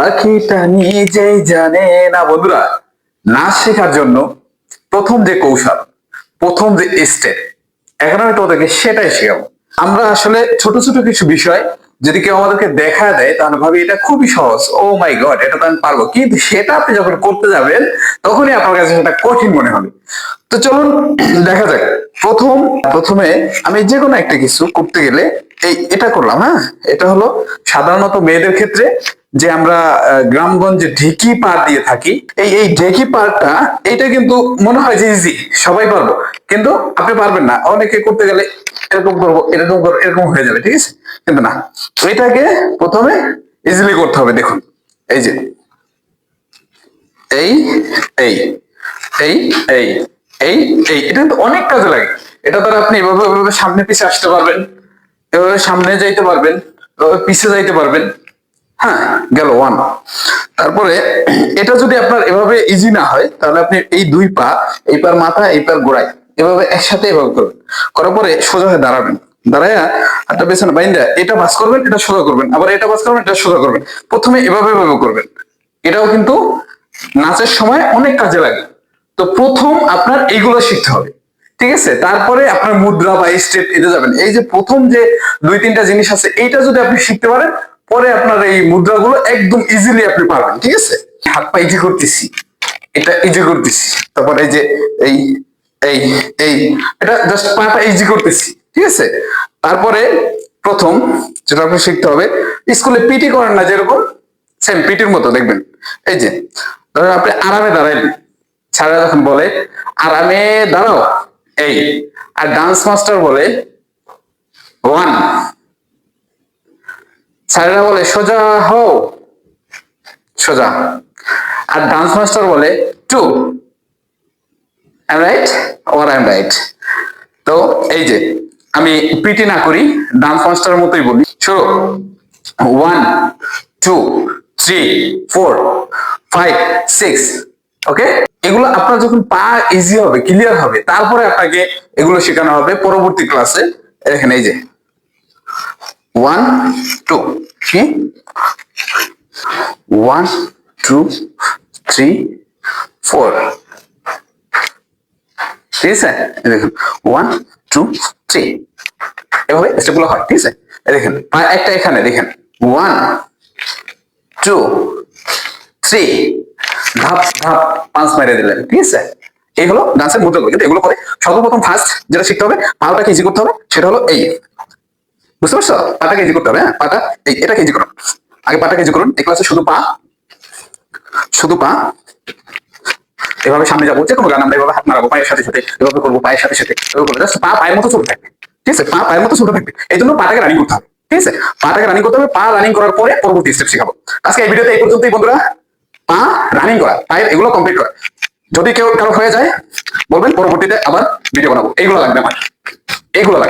পাখিটা নিজেই জানে না বন্ধুরা নাচ শেখার জন্য প্রথম যে কৌশল, প্রথম যে স্টেপ এখন আমি তোমাদেরকে সেটাই শেখাবো। আমরা আসলে ছোট ছোট কিছু বিষয় যদি কেউ আমাদেরকে দেখা দেয়, তাহলে ভাবি এটা খুবই সহজ। ও মাই গড এটা তো আমি পারব। কিন্তু সেটা আপনি যখন করতে যাবেন, তখনই আপনার কাছে সেটা কঠিন মনে হবে। তো চলুন, দেখা যাক। প্রথম, প্রথমে আমি যে কোনো একটা কিছু করতে গেলে এই, এটা করলাম হ্যাঁ? এটা হলো সাধারণত মেয়েদের ক্ষেত্রে যে আমরা গ্রামগঞ্জে ঢেকি পার দিয়ে থাকি, এই এই ঢেকি পারটা এটা কিন্তু মনে হয় যে ইজি সবাই পারব। কিন্তু আপনি পারবেন না, অনেকে করতে গেলে এরকম করব এরকম করব, এরকম হয়ে যাবে, ঠিক আছে? কিন্তু না, এটাকে প্রথমে ইজিলি করতে হবে, দেখুন, এই যে, এই এই এই এই এই এই, এটা কিন্তু অনেক কাজে লাগে। এটা দ্বারা আপনি এভাবে এভাবে সামনে পিছে আসতে পারবেন। সামনে যাইতে পারবেন পিছে যাইতে পারবেন। হ্যাঁ গেল ওয়ান তারপরে এটা যদি আপনার এভাবে ইজি না হয়, তাহলে আপনি এই দুই পা, এই পার মাথা, এই পার গোড়ায় এভাবে একসাথে এভাবে করবেন। করার পরে সোজা হয়ে দাঁড়াবেন। দাঁড়ায়া একটা পেছনে বাইন্দা, এটা বাস করবেন, এটা সোজা করবেন। আবার এটা বাস করবেন, এটা সোজা করবেন। প্রথমে এভাবে এভাবে করবেন। এটাও কিন্তু নাচের সময় অনেক কাজে লাগে। তো প্রথম আপনার এইগুলো শিখতে হবে। ঠিক আছে? তারপরে আপনার মুদ্রা বা স্টেপ এতে যাবেন। এই যে প্রথম যে দুই তিনটা জিনিস আছে, এইটা যদি আপনি শিখতে পারেন, পরে আপনার এই মুদ্রাগুলো একদম ইজিলি আপনি পারবেন ঠিক আছে? হাত পা ইজি করতেছি। এটা ইজি করতেছি। তারপর এই যে এই এই এই, এটা জাস্ট পাটা ইজি করতেছি, ঠিক আছে? তারপরে প্রথম যেটা আপনি শিখতে হবে স্কুলে পিটি করেন না যেরকম সেম পিটির মতো, দেখবেন। এই যে, ধরেন আপনি আরামে দাঁড়াইলেন। ছাড়া যখন বলে, আরামে দাঁড়াও। এই, আর ডান্স মাস্টার বলে ওয়ান স্যারেরা বলে, সোজা হও। সোজা। আর ডান্স মাস্টার বলে two eye right or eye right তো এই যে, আমি পিটি না করি ডান্স মাস্টার মতোই বলি। শুরু। One two three four five six okay এগুলো আপনার যখন পা ইজি হবে ক্লিয়ার হবে, তারপরে আপনাকে এগুলো শেখানো হবে পরবর্তী ক্লাসে এখানে এই যে ওয়ান টু কি ওয়ান টু থ্রি ফোর ঠিক আছে? দেখুন ওয়ান টু থ্রি এভাবে স্টেপগুলো হয়, ঠিক আছে? দেখেন একটা এখানে, দেখেন ওয়ান টু থ্রি ধাপ ধাপ, পাঁচ মেরে দিলেন, ঠিক আছে? এই হলো ডান্সের মুদ্রাগুলো কিন্তু এগুলো করে সর্বপ্রথম ফার্স্ট যেটা শিখতে হবে, পাটাকে ইজি করতে হবে, সেটা হলো এই। বুঝতে পারছ? পাটাকে ইজি করতে হবে হ্যাঁ? পাটা এই, এটাকে ইজি করুন। আগে পাটাকে ইজি করুন, এই ক্লাসে শুধু পা শুধু পা। এভাবে সামনে যাব যে কোনো গান আমরা এভাবে হাত মারাবো পায়ের সাথে সাথে, এভাবে করব, পায়ের সাথে সাথে, এভাবে করব। পা পায়ের মতো চলতে থাকবে, ঠিক আছে? পা পায়ের মতো চলতে থাকবে। এই জন্য পাটাকে রানিং করতে হবে, ঠিক আছে? পাটাকে রানিং করতে হবে, পা রানিং করার পরে পরবর্তী স্টেপ শেখাবো। আজকে এই ভিডিওতে এই পর্যন্তই, বন্ধুরা। পা রানিং করা পায়ের এগুলো কমপ্লিট করা যদি কেউ কারও হয়ে যায়, বলবেন, পরবর্তীতে আবার ভিডিও বানাবো। এইগুলো লাগবে আমার। এইগুলো লাগবে।